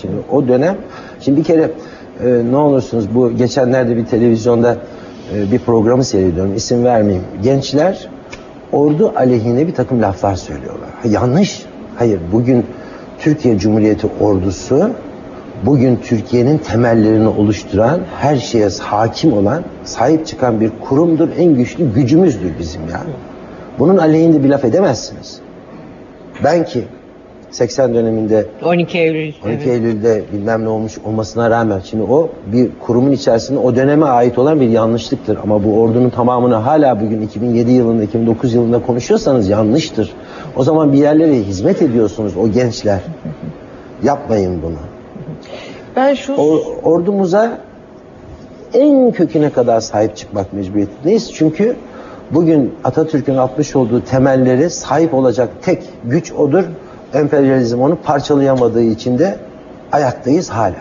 Şimdi o dönem, şimdi bir kere e, ne olursunuz bu geçenlerde bir televizyonda e, bir programı seyrediyorum, isim vermeyeyim. Gençler ordu aleyhine bir takım laflar söylüyorlar. Ha, yanlış. Hayır, bugün Türkiye Cumhuriyeti ordusu bugün Türkiye'nin temellerini oluşturan, her şeye hakim olan, sahip çıkan bir kurumdur, en güçlü gücümüzdür bizim ya. Bunun aleyhinde bir laf edemezsiniz. Ben ki 80 döneminde 12 Eylül. 12 evet. Eylül'de bilmem ne olmuş olmasına rağmen şimdi o bir kurumun içerisinde o döneme ait olan bir yanlışlıktır. Ama bu ordunun tamamını hala bugün 2007 yılında 2009 yılında konuşuyorsanız yanlıştır. O zaman bir yerlere hizmet ediyorsunuz o gençler. Yapmayın bunu. Ben şu O, ordumuza en köküne kadar sahip çıkmak mecburiyetindeyiz. Çünkü bugün Atatürk'ün atmış olduğu temelleri sahip olacak tek güç odur. Emperyalizm onu parçalayamadığı için de ayaktayız hala.